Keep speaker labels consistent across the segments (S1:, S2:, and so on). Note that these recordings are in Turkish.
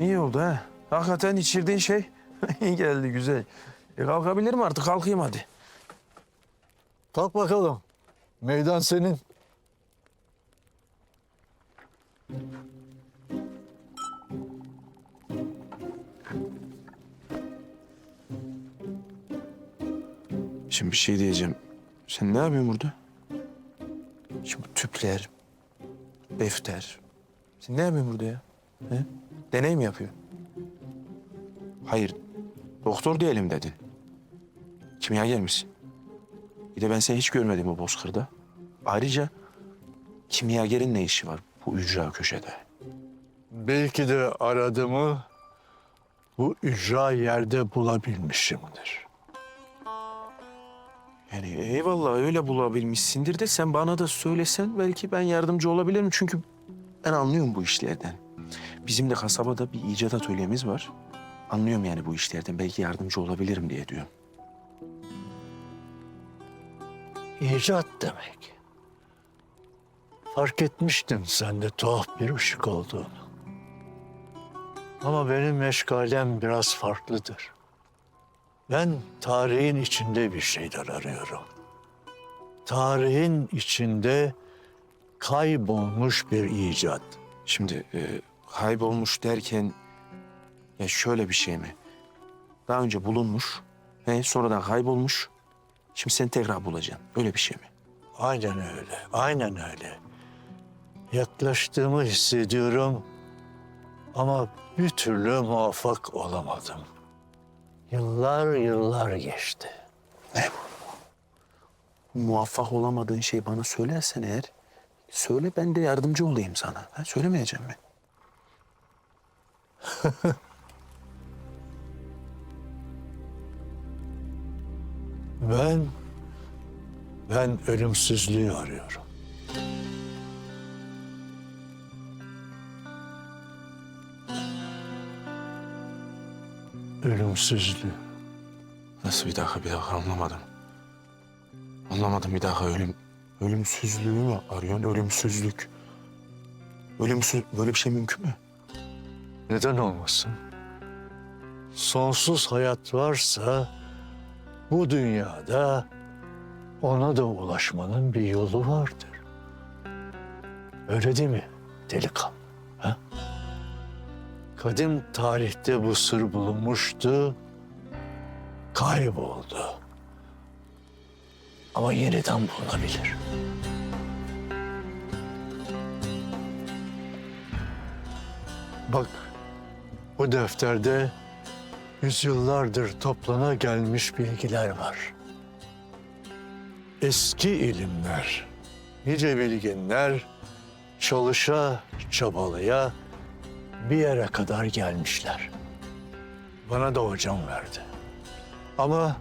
S1: İyi oldu ha. Hakikaten içirdiğin şey iyi geldi güzel. E kalkabilirim artık kalkayım hadi.
S2: Kalk bakalım. Meydan senin.
S1: Şimdi bir şey diyeceğim. Sen ne yapıyorsun burada? Şimdi tüpler, defter. Sen ne yapıyorsun burada ya? He? Deney mi yapıyorsun? Hayır, doktor diyelim dedin. Kimya misin? Bir de ben seni hiç görmedim bu bozkırda. Ayrıca kimyagerin ne işi var bu ücra köşede?
S2: Belki de aradığımı bu ücra yerde bulabilmişimdir.
S1: Yani eyvallah öyle bulabilmişsindir de sen bana da söylesen belki ben yardımcı olabilirim. Çünkü ben anlıyorum bu işlerden. Bizim de kasabada bir icat atölyemiz var. Anlıyorum yani bu işlerden. Belki yardımcı olabilirim diye diyorum.
S2: İcat demek. Fark etmiştim sende tuhaf bir ışık olduğunu. Ama benim meşgalem biraz farklıdır. Ben tarihin içinde bir şeyler arıyorum. Tarihin içinde kaybolmuş bir icat.
S1: Şimdi e, kaybolmuş derken ya şöyle bir şey mi? Daha önce bulunmuş, he, sonradan kaybolmuş. Şimdi sen tekrar bulacaksın. Öyle bir şey mi?
S2: Aynen öyle, aynen öyle. Yaklaştığımı hissediyorum ama bir türlü muvaffak olamadım. Yıllar yıllar geçti.
S1: Muvaffak olamadığın şey bana söylersen eğer söyle ben de yardımcı olayım sana. Ha, söylemeyeceğim mi?
S2: Ben, ben ölümsüzlüğü arıyorum. Ölümsüzlüğü.
S1: Nasıl bir dakika bir dakika anlamadım. Anlamadım bir dakika ölüm. Ölümsüzlüğü mü arıyorsun? Ölümsüzlük. Ölümsüz böyle bir şey mümkün mü?
S2: Neden olmasın? Sonsuz hayat varsa bu dünyada ona da ulaşmanın bir yolu vardır. Öyle değil mi delikanlı? Kadim tarihte bu sır bulunmuştu, kayboldu. Ama yeniden bulunabilir. Bak, bu defterde yüzyıllardır toplana gelmiş bilgiler var. Eski ilimler, nice bilginler çalışa, çabalaya bir yere kadar gelmişler. Bana da hocam verdi. Ama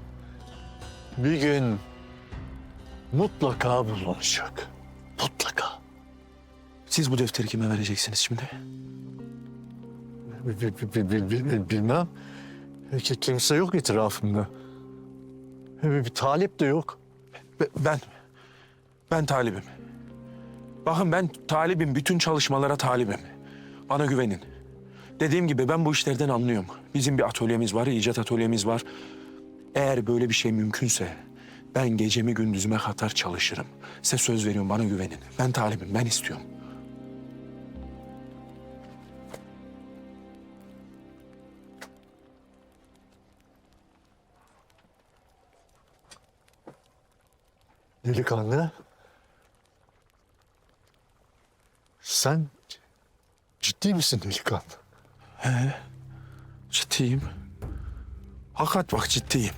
S2: bir gün mutlaka bulunacak. Mutlaka.
S1: Siz bu defteri kime vereceksiniz şimdi?
S2: Bil- bil- bil- bil- bil- Bilmem. Ki kimse yok etrafımda. Bir, talip de yok.
S1: Be- Ben, ben talibim. Bakın ben talibim, bütün çalışmalara talibim. Bana güvenin. Dediğim gibi ben bu işlerden anlıyorum. Bizim bir atölyemiz var, icat atölyemiz var. Eğer böyle bir şey mümkünse ben gecemi gündüzüme katar çalışırım. Size söz veriyorum bana güvenin. Ben talibim, ben istiyorum.
S2: Delikanlı. Sen ciddi misin delikanlı?
S1: Ciddiyim. Hakikat bak ciddiyim.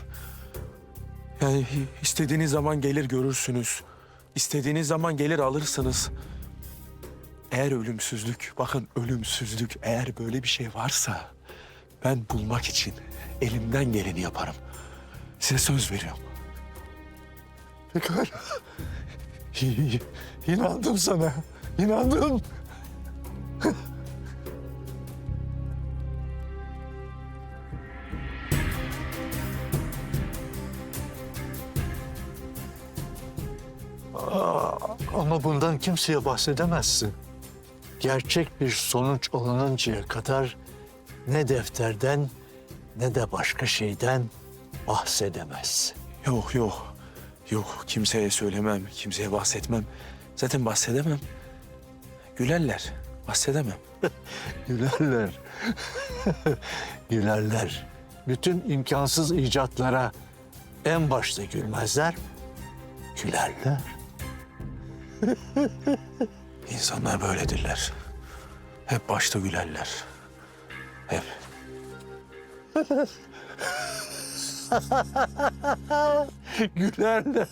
S1: Yani istediğiniz zaman gelir görürsünüz. İstediğiniz zaman gelir alırsınız. Eğer ölümsüzlük, bakın ölümsüzlük eğer böyle bir şey varsa ben bulmak için elimden geleni yaparım. Size söz veriyorum.
S2: Pekala. İnandım sana. İnandım. bundan kimseye bahsedemezsin. Gerçek bir sonuç alınıncaya kadar ne defterden ne de başka şeyden bahsedemezsin.
S1: Yok yok. Yok kimseye söylemem, kimseye bahsetmem. Zaten bahsedemem. Gülerler. Bahsedemem.
S2: Gülerler. Gülerler. Bütün imkansız icatlara en başta gülmezler. Gülerler.
S1: İnsanlar böyledirler. Hep başta gülerler. Hep.
S2: Gülerler.